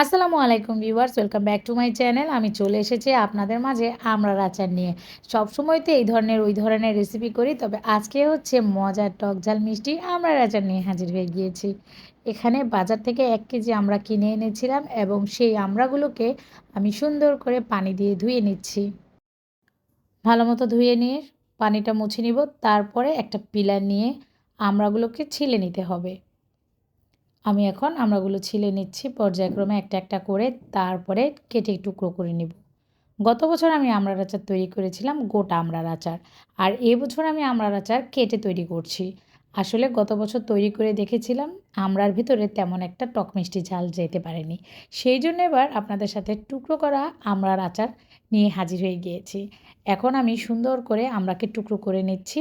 আসসালামু আলাইকুম viewers, welcome back to my channel. আমি চলে এসেছি আপনাদের মাঝে আমড়ার আচার নিয়ে। সবসময় তো এই ধরনের, ওই ধরনের রেসিপি করি, তবে আজকে হচ্ছে মজার টক ঝাল মিষ্টি আমড়ার আচার নিয়ে হাজির হয়ে গিয়েছি। এখানে বাজার থেকে এক কেজি আমরা কিনে এনেছিলাম এবং সেই আমড়াগুলোকে আমি সুন্দর করে পানি দিয়ে ধুয়ে নিচ্ছি। ভালো মতো ধুয়ে নিয়ে পানিটা মুছে নিব, তারপরে একটা পিলার নিয়ে আমড়াগুলোকে ছিলে নিতে হবে। আমি এখন আমরাগুলো ছিলে নিচ্ছি, পর্যায়ক্রমে একটা একটা করে তারপরে কেটে টুকরো করে নেব। গত বছর আমি আমড়ার আচার তৈরি করেছিলাম, গোটা আমড়ার আচার। আর এবছর আমি আমড়ার আচার কেটে তৈরি করছি। আসলে গত বছর তৈরি করে দেখেছিলাম, আমড়ার ভিতরে তেমন একটা টক মিষ্টি ঝাল যেতে পারেনি। সেই জন্য এবার আপনাদের সাথে টুকরো করা আমড়ার আচার নিয়ে হাজির হয়ে গিয়েছি। এখন আমি সুন্দর করে আমড়াকে টুকরো করে নিচ্ছি,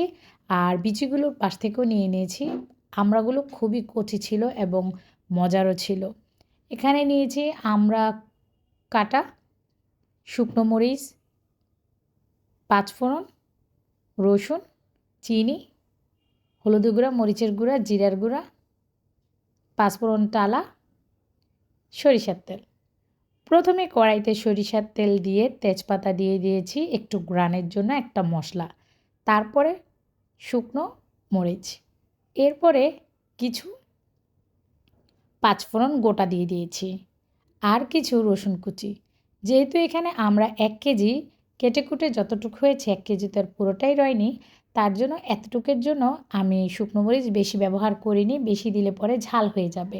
আর বিচিগুলোর পাশ থেকেও নিয়ে নিয়েছি। আমড়াগুলো খুবই কচি ছিল এবং মজারও ছিল। এখানে নিয়েছি আমরা কাটা, শুকনো মরিচ, পাঁচফোড়ন, রসুন, চিনি, হলুদ গুঁড়া, মরিচের গুঁড়া, জিরার গুঁড়া, পাঁচফোড়ন টালা, সরিষার তেল। প্রথমে কড়াইতে সরিষার তেল দিয়ে তেজপাতা দিয়ে দিয়েছি একটু গ্রানের জন্য একটা মশলা। তারপরে শুকনো মরিচ। এরপরে কিছু পাঁচফোড়ন গোটা দিয়ে দিয়েছি। আর কিছু রসুন কুচি। যেহেতু এখানে আমরা এক কেজি কেটে কুটে যতটুকু হয়েছে এক কেজি তো আর পুরোটাই রয়নি, তার জন্য এতটুকের জন্য আমি শুকনো মরিচ বেশি ব্যবহার করিনি, বেশি দিলে পরে ঝাল হয়ে যাবে।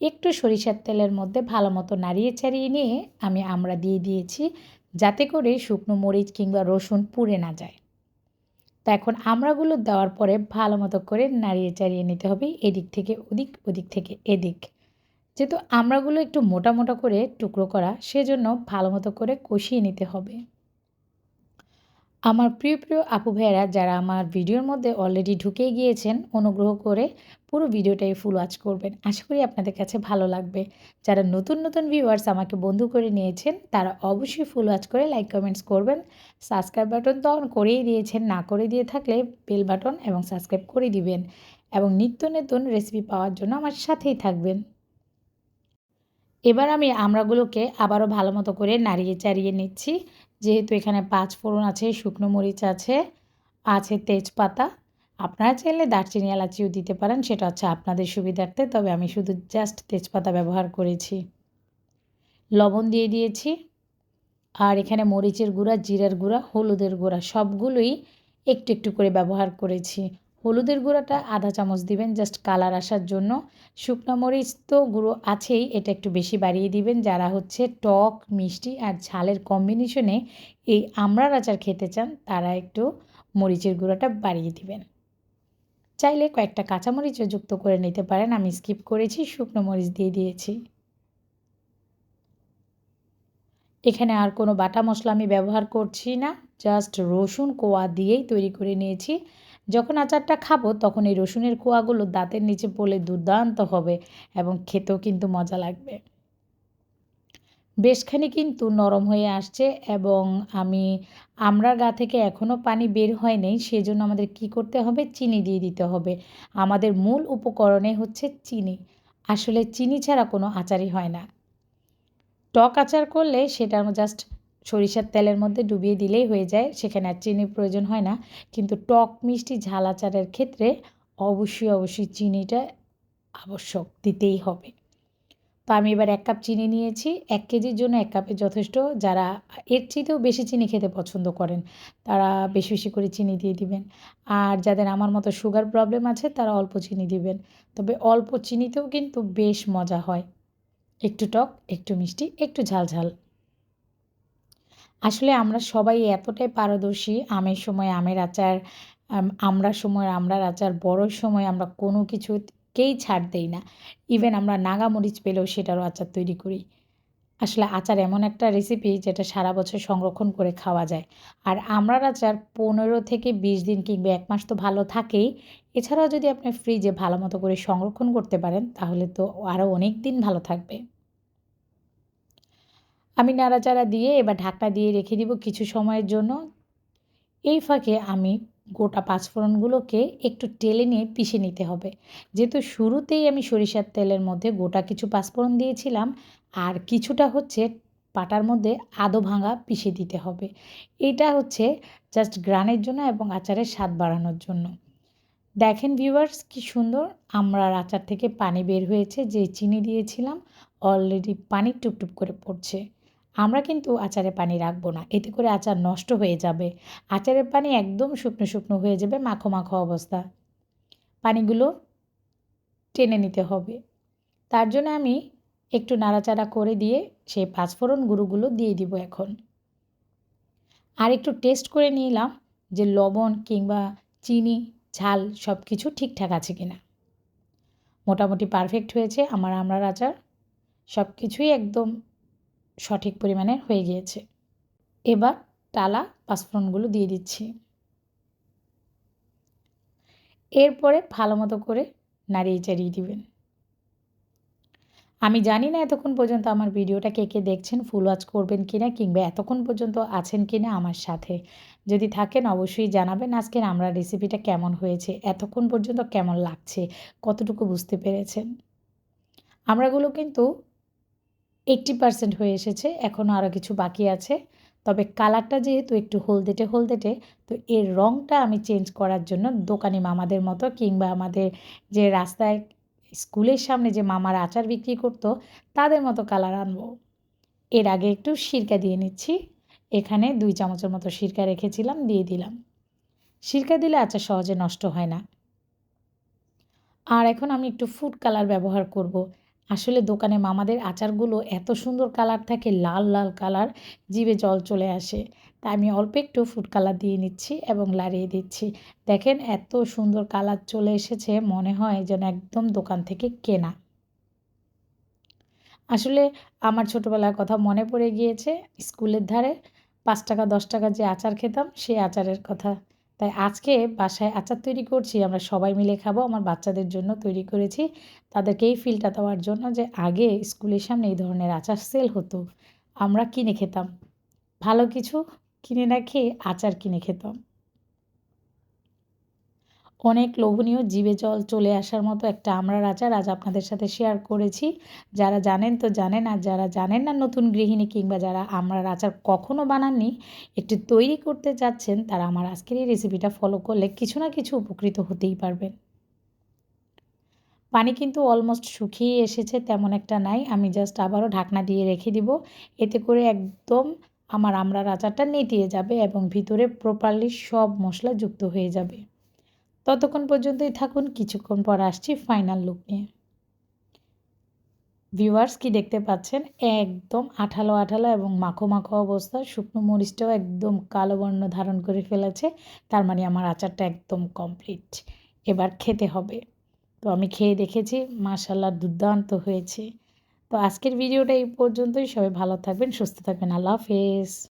একটু সরিষার তেলের মধ্যে ভালো মতো নাড়িয়ে চাড়িয়ে নিয়ে আমি আমরা দিয়ে দিয়েছি, যাতে করে শুকনো মরিচ কিংবা রসুন পুড়ে না যায়। তা এখন আমরাগুলো দেওয়ার পরে ভালো মতো করে নাড়িয়ে চাড়িয়ে নিতে হবে এদিক থেকে ওদিক ওদিক থেকে এদিক। যেহেতু আমরাগুলো একটু মোটা মোটা করে টুকরো করা, সেজন্য ভালো মতো করে কষিয়ে নিতে হবে। আমার প্রিয় প্রিয় আপু ভাইয়েরা, যারা আমার ভিডিওর মধ্যে অলরেডি ঢুকে গিয়েছেন, অনুগ্রহ করে পুরো ভিডিওটাই ফুল ওয়াচ করবেন। আশা করি আপনাদের কাছে ভালো লাগবে। যারা নতুন নতুন ভিউয়ার্স আমাকে বন্ধু করে নিয়েছেন, তারা অবশ্যই ফুল ওয়াচ করে লাইক কমেন্টস করবেন। সাবস্ক্রাইব বাটন তো অন করেই দিয়েছেন, না করে দিয়ে থাকলে বেল বাটন এবং সাবস্ক্রাইব করে দিবেন এবং নিত্য নতুন রেসিপি পাওয়ার জন্য আমার সাথেই থাকবেন। এবার আমি আমড়াগুলোকে আবারও ভালো মতো করে নাড়িয়ে চাড়িয়ে নিচ্ছি। যেহেতু এখানে পাঁচ ফোড়ন আছে, শুকনো মরিচ আছে আছে তেজপাতা। আপনারা চাইলে দারচিনি এলাচিও দিতে পারেন, সেটা হচ্ছে আপনাদের সুবিধার্থে, তবে আমি শুধু জাস্ট তেজপাতা ব্যবহার করেছি। লবণ দিয়ে দিয়েছি। আর এখানে মরিচের গুঁড়া, জিরার গুঁড়া, হলুদের গুঁড়া, সবগুলোই একটু একটু করে ব্যবহার করেছি। হলুদের গুঁড়োটা আধা চামচ দিবেন জাস্ট কালার আসার জন্য। শুকনো মরিচ তো গুঁড়ো আছেই, এটা একটু বেশি বাড়িয়ে দিবেন, যারা হচ্ছে টক, মিষ্টি আর ঝালের কম্বিনেশনে এই আমড়ার আচার খেতে চান, তারা একটু মরিচের গুঁড়োটা বাড়িয়ে দিবেন। চাইলে কয়েকটা কাঁচামরিচও যুক্ত করে নিতে পারেন, আমি স্কিপ করেছি, শুকনো মরিচ দিয়ে দিয়েছি। এখানে আর কোনো বাটা মশলা আমি ব্যবহার করছি না জাস্ট রসুন কোয়া দিয়েই তৈরি করে নিয়েছি। যখন আচারটা খাব, তখন এই রসুনের কোয়াগুলো দাঁতের নিচে পড়লে দুর্দান্ত হবে এবং খেতেও কিন্তু মজা লাগবে। বেশখানি কিন্তু নরম হয়ে আসছে এবং আমি আমরার গা থেকে এখনও পানি বের হয় নেই, সেজন্য আমাদের কি করতে হবে? চিনি দিয়ে দিতে হবে। আমাদের মূল উপকরণে হচ্ছে চিনি। আসলে চিনি ছাড়া কোনো আচারই হয় না। টক আচার করলে সেটার জাস্ট সরিষার তেলের মধ্যে ডুবিয়ে দিলেই হয়ে যায়, সেখানে আর চিনির প্রয়োজন হয় না। কিন্তু টক মিষ্টি ঝাল আচারের ক্ষেত্রে অবশ্যই অবশ্যই চিনিটা আবশ্যক, দিতেই হবে। তো আমি এবার এক কাপ চিনি নিয়েছি, এক কেজির জন্য এক কাপে যথেষ্ট। যারা, এর চেয়েতেও বেশি চিনি খেতে পছন্দ করেন, তারা বেশি বেশি করে চিনি দিয়ে দিবেন। আর যাদের আমার মতো সুগার প্রবলেম আছে, তারা অল্প চিনি দিবেন। তবে অল্প চিনিতেও কিন্তু বেশ মজা হয়। একটু টক, একটু মিষ্টি, একটু ঝাল ঝাল। আসলে আমরা সবাই এতটাই পারদর্শী আমের সময় আমের আচার আমরা সময় আমরার আচার, বড়োর সময় আমরা কোনো কিছুকেই ছাড় দেই না। ইভেন আমরা নাগামরিচ পেলেও সেটারও আচার তৈরি করি। আসলে আচার এমন একটা রেসিপি যেটা সারা বছর সংরক্ষণ করে খাওয়া যায়। আর আমরার আচার পনেরো থেকে বিশ দিন কিংবা এক মাস তো ভালো থাকেই। এছাড়াও যদি আপনি ফ্রিজে ভালো মতো করে সংরক্ষণ করতে পারেন, তাহলে তো আরও অনেক দিন ভালো থাকবে। আমি নাড়াচাড়া দিয়ে এবার ঢাকনা দিয়ে রেখে দিব কিছু সময়ের জন্য। এই ফাঁকে আমি গোটা পাঁচফোড়নগুলোকে একটু টেলে নিয়ে পিষে নিতে হবে। যেহেতু শুরুতেই আমি সরিষার তেলের মধ্যে গোটা কিছু পাঁচফোড়ন দিয়েছিলাম, আর কিছুটা হচ্ছে পাটার মধ্যে আদো ভাঙা পিষে দিতে হবে। এটা হচ্ছে জাস্ট গ্রানের জন্য এবং আচারের স্বাদ বাড়ানোর জন্য। দেখেন ভিউয়ার্স কি সুন্দর আমড়ার আচার থেকে পানি বের হয়েছে, যে চিনি দিয়েছিলাম অলরেডি পানি টুপটুপ করে পড়ছে। আমরা কিন্তু আচারে পানি রাখব না। এতে করে আচার নষ্ট হয়ে যাবে। আচারের পানি একদম শুকনো শুকনো হয়ে যাবে মাখো মাখো অবস্থা। পানিগুলো টেনে নিতে হবে। তার জন্য আমি একটু নাড়াচাড়া করে দিয়ে সেই পাঁচফোড়ন গুঁড়োগুলো দিয়ে দিব এখন। আর একটু টেস্ট করে নিলাম যে লবণ কিংবা চিনি, ঝাল সব কিছু ঠিকঠাক আছে কি না মোটামুটি পারফেক্ট হয়েছে আমার আমড়ার আচার। সব কিছুই একদম সঠিক পরিমাণে হয়ে গিয়েছে। এবার টালা পাঁচফোড়নগুলো দিয়ে দিচ্ছি। এরপরে ভালো মতো করে নাড়িয়ে চাড়িয়ে দিবেন। আমি জানি না এতক্ষণ পর্যন্ত আমার ভিডিওটা কে কে দেখছেন, ফুল ওয়াচ করবেন কি না কিংবা এতক্ষণ পর্যন্ত আছেন কি না আমার সাথে। যদি থাকেন অবশ্যই জানাবেন আজকের আমরা রেসিপিটা কেমন হয়েছে, এতক্ষণ পর্যন্ত কেমন লাগছে, কতটুকু বুঝতে পেরেছেন। আমরাগুলো কিন্তু এইট্টি পারসেন্ট হয়ে এসেছে এখনও আরও কিছু বাকি আছে। তবে কালারটা যেহেতু একটু হলদেটে হলদেটে, তো এর রঙটা আমি চেঞ্জ করার জন্য দোকানি মামাদের মতো কিংবা আমাদের যে রাস্তায় স্কুলের সামনে যে মামার আচার বিক্রি করতো, তাদের মতো কালার আনব। এর আগে একটু সিরকা দিয়ে নিচ্ছি। এখানে দুই চামচের মতো সিরকা রেখেছিলাম, দিয়ে দিলাম। সিরকা দিলে আচার সহজে নষ্ট হয় না। আর এখন আমি একটু ফুড কালার ব্যবহার করব। আসলে দোকানে মামাদের আচারগুলো এত সুন্দর কালার থাকে, লাল লাল কালার, জিভে জল চলে আসে। তাই আমি অল্প একটু ফুড কালার দিয়ে নিচ্ছি এবং লাড়িয়ে দিচ্ছি। দেখেন এত সুন্দর কালার চলে এসেছে, মনে হয় যেন একদম দোকান থেকে কেনা। আসলে আমার ছোটোবেলার কথা মনে পড়ে গিয়েছে, স্কুলের ধারে পাঁচ টাকা, দশ টাকা যে আচার খেতাম, সেই আচারের কথা। তাই আজকে বাসায় আচার তৈরি করছি, আমরা সবাই মিলে খাব, আমার বাচ্চাদের জন্য তৈরি করেছি। তাদেরকে এই ফিলটা দেওয়ার জন্য যে আগে স্কুলের সামনে এই ধরনের আচার সেল হতো, আমরা কিনে খেতাম। ভালো কিছু কিনে না খেয়ে আচার কিনে খেতাম। অনেক লোভনীয় জীবে জল চলে আসার মতো একটা আমড়ার আচার আজ আপনাদের সাথে শেয়ার করেছি। যারা জানেন তো জানেন, আর যারা জানেন না নতুন গৃহিণী কিংবা যারা আমড়ার আচার কখনও বানাননি, একটু তৈরি করতে চাচ্ছেন, তারা আমার আজকের এই রেসিপিটা ফলো করলে কিছু না কিছু উপকৃত হতেই পারবেন। পানি কিন্তু অলমোস্ট শুকিয়ে এসেছে, তেমন একটা নাই। আমি জাস্ট আবারও ঢাকনা দিয়ে রেখে দিব। এতে করে একদম আমার আমড়ার আচারটা নেতিয়ে যাবে এবং ভিতরে প্রপারলি সব মশলা যুক্ত হয়ে যাবে। ততক্ষণ পর্যন্তই থাকুন। কিছুক্ষণ পর আসছি ফাইনাল লুক নিয়ে। ভিউয়ার্স কি দেখতে পাচ্ছেন? একদম আঠালো আঠালো এবং মাখো মাখো অবস্থা। শুকনো মরিচটাও একদম কালো বর্ণ ধারণ করে ফেলেছে। তার মানে আমার আচারটা একদম কমপ্লিট এবার খেতে হবে। তো আমি খেয়ে দেখেছি মাশাল্লাহ দুর্দান্ত হয়েছে। তো আজকের ভিডিওটা এই পর্যন্তই। সবাই ভালো থাকবেন, সুস্থ থাকবেন। আল্লাহ হাফেজ।